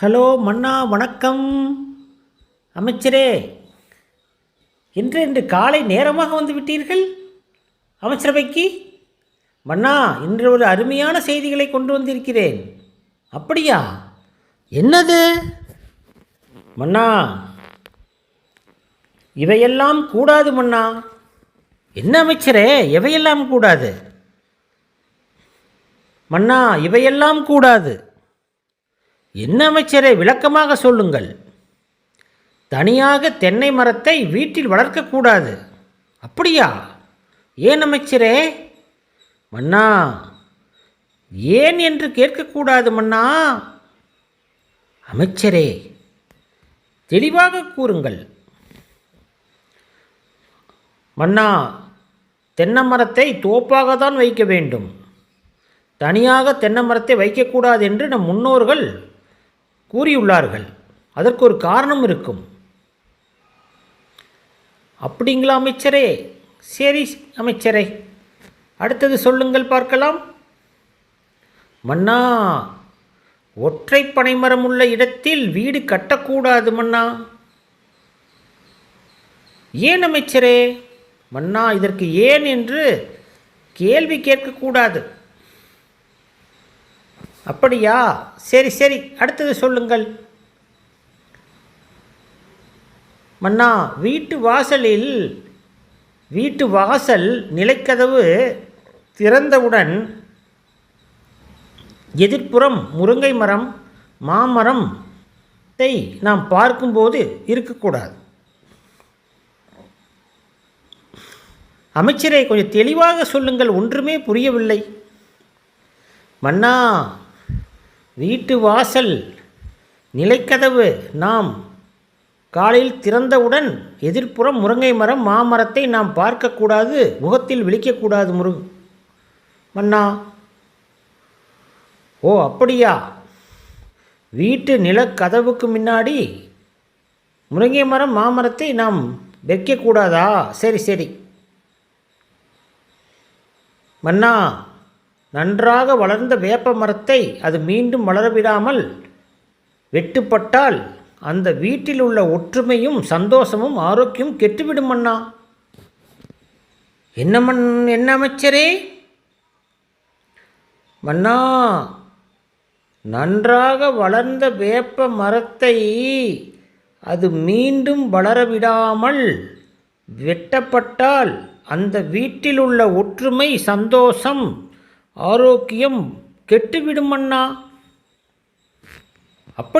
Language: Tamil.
ஹலோ மன்னா வணக்கம். அமைச்சரே இன்று இன்று காலை நேரமாக வந்து விட்டீர்கள்? அமைச்சரவைக்கு? மன்னா இன்று ஒரு அருமையான செய்திகளை கொண்டு வந்திருக்கிறேன். அப்படியா? என்னது? மன்னா இவையெல்லாம் கூடாது மன்னா. என்ன அமைச்சரே எவையெல்லாம் கூடாது? மன்னா இவையெல்லாம் கூடாது. என்ன அமைச்சரே விளக்கமாக சொல்லுங்கள்? தனியாக தென்னை மரத்தை வீட்டில் வளர்க்கக்கூடாது அப்படியா? ஏன் அமைச்சரே? மன்னா ஏன் என்று கேட்கக்கூடாது மன்னா? அமைச்சரே தெளிவாக கூறுங்கள். மன்னா தென்னை மரத்தை தோப்பாக தான் வைக்க வேண்டும். தனியாக தென்னை மரத்தை வைக்கக்கூடாது என்று நம் முன்னோர்கள் கூறியுள்ளார்கள். அதற்கு ஒரு காரணம் இருக்கும். அப்படிங்களா அமைச்சரே? சரி அமைச்சரே. அடுத்தது சொல்லுங்கள் பார்க்கலாம். மன்னா ஒற்றை பனைமரம் உள்ள இடத்தில் வீடு கட்டக்கூடாது மன்னா. ஏன் அமைச்சரே? மன்னா இதற்கு ஏன்? என்று கேள்வி கேட்கக்கூடாது. அப்படியா? சரி சரி அடுத்தது சொல்லுங்கள். மன்னா வீட்டு வாசலில் வீட்டு வாசல் நிலைக்கதவு திறந்தவுடன் எதிர்ப்புறம் முருங்கை மரம் மாமர்த்தை நாம் பார்க்கும்போது இருக்கக்கூடாது. அமைச்சரை கொஞ்சம் தெளிவாக சொல்லுங்கள் ஒன்றுமே புரியவில்லை. மன்னா வீட்டு வாசல் நிலைக்கதவு நாம் காலையில் திறந்தவுடன் எதிர்ப்புறம் முருங்கை மரம் மாமரத்தை நாம் பார்க்கக்கூடாது முகத்தில் விழிக்கக்கூடாது முருங். மன்னா ஓ அப்படியா? வீட்டு நிலக்கதவுக்கு முன்னாடி முருங்கை மரம் மாமரத்தை நாம் வைக்கக்கூடாதா? சரி சரி. மன்னா நன்றாக வளர்ந்த வேப்ப மரத்தை அது மீண்டும் வளரவிடாமல் வெட்டுப்பட்டால் அந்த வீட்டில் உள்ள ஒற்றுமையும் சந்தோஷமும் ஆரோக்கியம் கெட்டுவிடும் அண்ணா. என்ன மண் என்ன அமைச்சரே? மன்னா நன்றாக வளர்ந்த வேப்ப மரத்தை அது மீண்டும் வளரவிடாமல் வெட்டப்பட்டால் அந்த வீட்டில் உள்ள ஒற்றுமை சந்தோஷம் ஆரோக்கியம் கெட்டுவிடும் அண்ணா